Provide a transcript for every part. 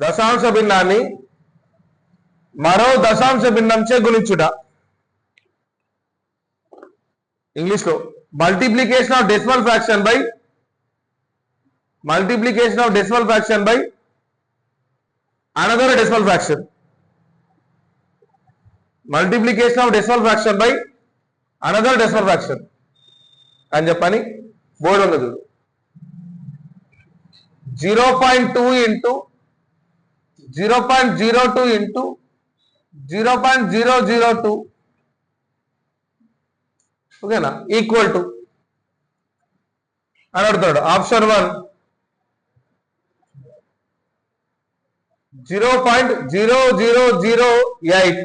దశాంశ భిన్నాన్ని మరో దశాంశ భిన్నంచే గుణించుట. ఇంగ్లీష్లో multiplication of decimal fraction by multiplication of decimal fraction by another decimal fraction. Multiplication of decimal fraction by another decimal fraction. అని చెప్పని బోర్డు ఉన్నది zero point two into zero point zero two into zero point zero zero two ఓకేనా equal to అని అడుగుతాడు option one zero point zero zero zero eight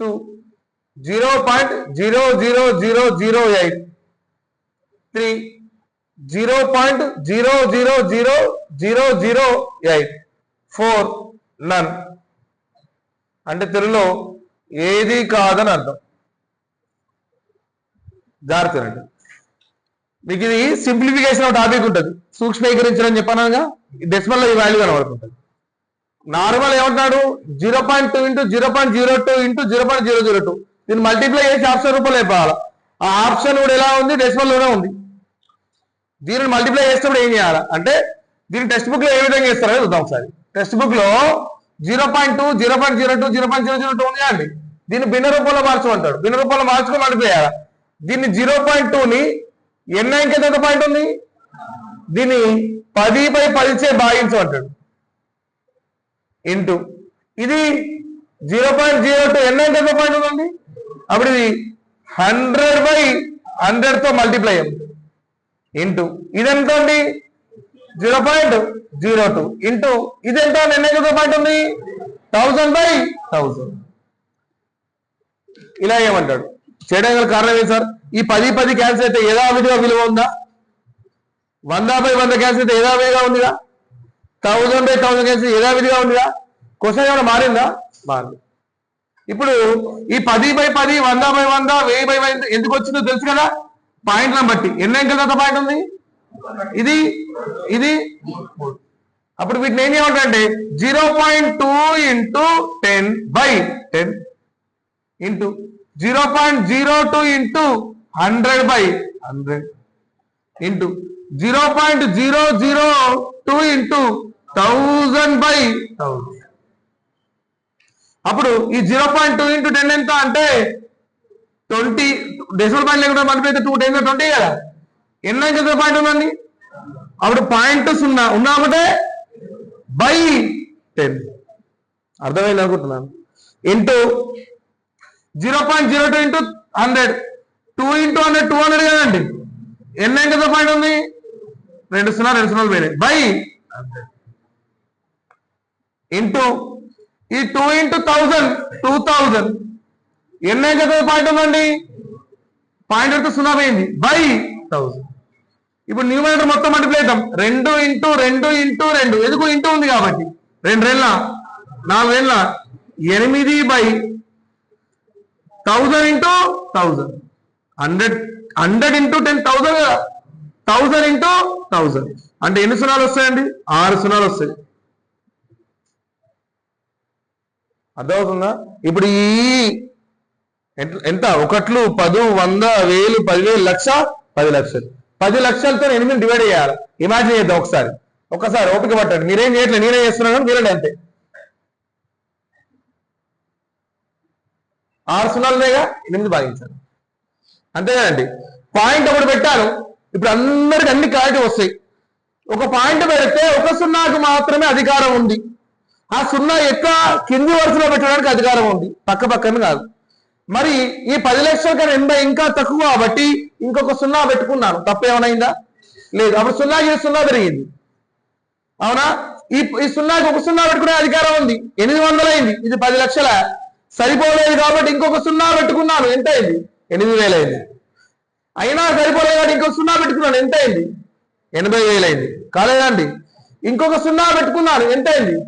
two zero point zero zero zero zero eight three zero point zero zero zero zero zero eight four none అంటే తెలుగులో ఏది కాదని అర్థం. జాగ్రత్త మీకు ఇది సింప్లిఫికేషన్ ఒక టాపిక్ ఉంటుంది. సూక్ష్మీకరించడం చెప్పానుగా డెసిమల్ ఈ వాల్యూ కనబడుతుంటుంది. నార్మల్ ఏమంటున్నాడు? Zero point two into zero point zero two into zero point zero zero two దీన్ని మల్టిప్లై చేసి ఆప్షన్ రూపంలో అయిపోవాలి ఆ ఆప్షన్ కూడా ఎలా ఉంది? డెసిమల్లోనే ఉంది. దీనిని మల్టిప్లై చేసినప్పుడు ఏం చేయాలి? అంటే దీని టెక్స్ట్ బుక్లో ఏ విధంగా చేస్తారో చూద్దాం ఒకసారి. టెక్స్ట్ బుక్లో zero point two zero point zero two zero point zero zero two ఉంది అండి? దీన్ని భిన్న రూపంలో మార్చమంటాడు భిన్న రూపంలో మార్చుకొని మల్టిప్లై దీన్ని జీరో పాయింట్ టూని ఎన్న ఇంకెంత ఎంత పాయింట్ ఉంది? దీన్ని పది బై పదిచే భాగించమంటాడు ఇంటూ ఇది జీరో పాయింట్ జీరో టూ ఎన్న ఎంత పాయింట్ ఉందండి? అప్పుడు ఇది హండ్రెడ్ బై హండ్రెడ్తో మల్టిప్లై మల్టిప్లై ఇంటూ ఇదెంత అండి? Zero point zero two into ఇదెంత? నిర్ణయం ఎంత పాయింట్ ఉంది. థౌజండ్ బై థౌజండ్ ఇలా ఏమంటాడు? చేయడం గల కారణం ఏంటి సార్? ఈ పది పది క్యాన్సిల్ అయితే యథావిధిగా విలువ ఉందా? వంద బై వంద క్యాన్సిల్ అయితే యథావిధిగా ఉందిగా? థౌజండ్ బై థౌజండ్ క్యాన్సిల్ యథావిధిగా ఉందిగా? క్వశ్చన్ ఏమైనా మారిందా? మారింది. ఇప్పుడు ఈ పది బై పది వంద బై వంద వెయ్యి బై వెయ్యి ఎందుకు వచ్చిందో తెలుసు కదా? పాయింట్లను బట్టి. ఎన్ని అంకెల తర్వాత పాయింట్ ఉంది? ఇది ఇది. అప్పుడు వీటిని ఏం చేయమంటే zero point two into ten by ten into zero point zero two into hundred by hundred into zero point zero zero two into thousand by thousand. అప్పుడు ఈ zero point two into ten ఎంత అంటే twenty decimal point లేకుండా multiply two ten twenty కదా? ఎన్ని ఎంత point ఉందండి? అప్పుడు పాయింట్ సున్నా. ఉన్నామంటే బై టెన్. అర్థమైంది అనుకుంటున్నాను. Into zero point zero two into hundred. Two into hundred two hundred కదండి? ఎన్ని ఎంత పాయింట్ ఉంది? రెండు సున్నా రెండు సున్నాలు పోయినాయి. బై ఇంటూ ఈ two into thousand two thousand. ఎన్ని ఎంత పాయింట్ ఉందండి? పాయింట్ అయితే సున్నా పోయింది. By thousand. ఇప్పుడు న్యూమరేటర్ మొత్తం మల్టిప్లై అవుతాం రెండు ఇంటూ రెండు ఇంటూ రెండు. ఎందుకు ఇంటూ ఉంది కాబట్టి? రెండు రెండ్ల నాలుగు రెండ్ల ఎనిమిది by thousand into thousand hundred hundred into ten thousand thousand into thousand అంటే ఎన్ని సున్నాలు వస్తాయండి? ఆరు సున్నాలు వస్తాయి. అర్థమవుతుందా? ఇప్పుడు ఈ ఎంత- ఎంత? ఒకట్లు పదు వంద వేలు పదివేలు లక్ష పది లక్షలు. పది లక్షలతో ఎనిమిది డివైడ్ చేయాలి. ఇమాజిన్ చేద్దాం ఒకసారి. ఒకసారి ఓపిక పట్టండి. మీరేం చేయట్లేదు నేనే చేస్తున్నాను కానీ అంతే. ఆరు సున్నాలునేగా ఎనిమిది భాగించాలి. అంతేగానండి పాయింట్ ఒకటి పెట్టాను. ఇప్పుడు అందరికి అన్ని క్లారిటీ వస్తాయి. ఒక పాయింట్ పెడితే ఒక సున్నాకు మాత్రమే అధికారం ఉంది. ఆ సున్నా ఎక్కువ కింది వరుసలో పెట్టడానికి అధికారం ఉంది. పక్క పక్కన కాదు. మరి ఈ పది లక్షల కన్నా ఎనభై ఇంకా తక్కువ కాబట్టి ఇంకొక సున్నా పెట్టుకున్నాను. తప్ప ఏమైనా లేదు. అప్పుడు సున్నాకి సున్నా పెరిగింది. అవునా? ఈ ఈ సున్నాకి ఒక సున్నా పెట్టుకునే అధికారం ఉంది. ఎనిమిది వందలు అయింది ఇది పది లక్షల. సరిపోలేదు కాబట్టి ఇంకొక సున్నా పెట్టుకున్నాను. ఎంత అయింది ఎనిమిది వేలైంది. అయినా సరిపోలేదు కాబట్టి ఇంకొక సున్నా పెట్టుకున్నాను. ఎంత అయింది ఎనభై వేలైంది. కాలేదండి. ఇంకొక సున్నా పెట్టుకున్నాను. ఎంత అయింది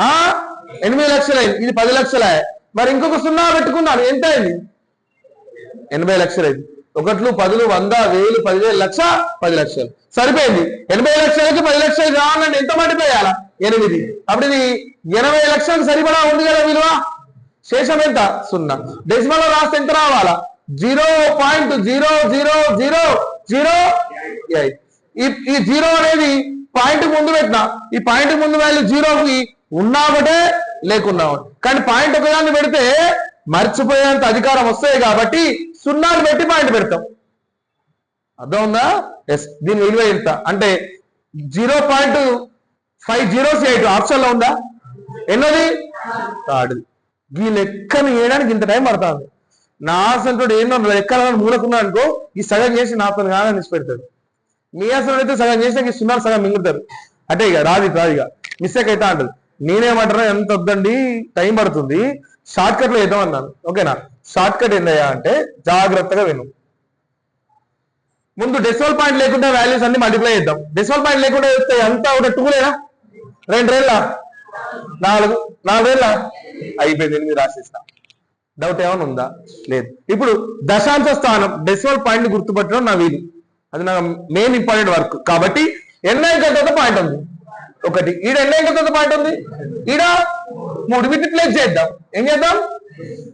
ఆ? ఎనిమిది లక్షలైంది. ఇది పది లక్షలే. మరి ఇంకొక సున్నా పెట్టుకున్నాను. ఎంత అయింది? ఎనభై లక్షలు అయింది. ఒకట్లు పదులు వంద వేలు పదివేలు లక్ష పది లక్షలు. సరిపోయింది. ఎనభై లక్షలకి పది లక్షలు కావాలంటే ఎంత మల్టిప్లై ఎనిమిది. అప్పుడు ఇది ఎనభై లక్షలకు సరిపడా ఉంది కదా విలువ? శేషం ఎంత? సున్నా. డెసిమల్లో రాస్తే ఎంత రావాలా? Zero point zero zero zero zero eight. ఈ ఈ జీరో అనేది పాయింట్ ముందు పెట్టిన. ఈ పాయింట్ ముందు వాల్యూ జీరోకి ఉన్నా ఒకటే లేకున్నా కానీ పాయింట్ ఒకదాన్ని పెడితే మర్చిపోయేంత అధికారం వస్తాయి కాబట్టి సున్నాలు పెట్టి పాయింట్ పెడతాం. అర్థం ఉందా ఎస్ దీని విలువ ఎంత? అంటే zero point five zeros eight ఆప్షన్లో ఉందా? ఎన్నోది? థర్డ్ ఈ లెక్కను వేయడానికి ఇంత టైం పడుతుంది. నా అసలు ఏంటో లెక్కలను మూలకున్నా అనుకో ఈ సగం చేసి నాతో కాదని పెడతాడు మీ అసలు అయితే సగం చేసినాక ఈ సున్నాలు సగం మింగుతారు అంటే ఇక రాదు రాదు ఇక మిస్టేక్ అయితే అంటది. నేనేమంటారా ఎంత వద్దండి? టైం పడుతుంది. షార్ట్ కట్లో వేద్దాం అన్నాను. ఓకేనా? షార్ట్ కట్ ఏందయ్యా అంటే జాగ్రత్తగా విను. ముందు డెసిమల్ పాయింట్ లేకుండా వాల్యూస్ అన్ని మల్టిప్లై చేద్దాం. డెసిమల్ పాయింట్ లేకుండా చేస్తే అంతా ఒక టూ లేదా? రెండు రేళ్ళ నాలుగు. నాలుగు రేళ్ళ అయిపోయింది. ఎనిమిది రాసేస్తా. డౌట్ ఏమైనా ఉందా? లేదు. ఇప్పుడు దశాంశ స్థానం డెసిమల్ పాయింట్ గుర్తుపట్టడం నా వీలు. అది నా మెయిన్ ఇంపార్టెంట్ వర్క్ కాబట్టి ఎన్ఐ ఇంకా తర్వాత పాయింట్ ఉంది. ఒకటి. ఈడ ఎన్ని అంకెలతో పాయింట్ ఉంది? ఈడ మూడు. వీటిని ప్లేస్ చేద్దాం. ఏం చేద్దాం?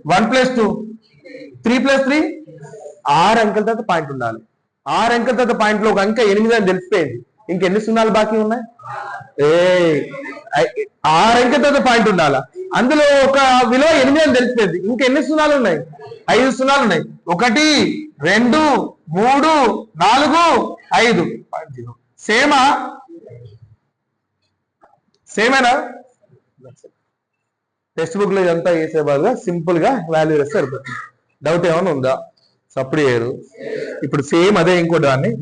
One plus two three plus three ఆరు అంకెల తర్వాత పాయింట్ ఉండాలి. ఆరు అంకెల తర్వాత పాయింట్లో ఒక అంక ఎనిమిది అని తెలిసిపోయింది. ఇంకెన్ని సున్నాలు బాకీ ఉన్నాయి? ఏ ఆరు అంకెల తర్వాత పాయింట్ ఉండాలా? అందులో ఒక విలువ ఎనిమిది అని తెలిసిపోయింది. ఇంకెన్ని సున్నాలు ఉన్నాయి? ఐదు సున్నాలు ఉన్నాయి. ఒకటి రెండు మూడు నాలుగు ఐదు. సేమా సేమేనా? టెక్స్ట్ బుక్లో ఇదంతా చేసే బదులుగా సింపుల్గా వాల్యూ వేస్తే సరిపోతుంది. డౌట్ ఏమైనా ఉందా? సప్పుడు చేయరు. ఇప్పుడు సేమ్ అదే ఇంకో దాన్ని.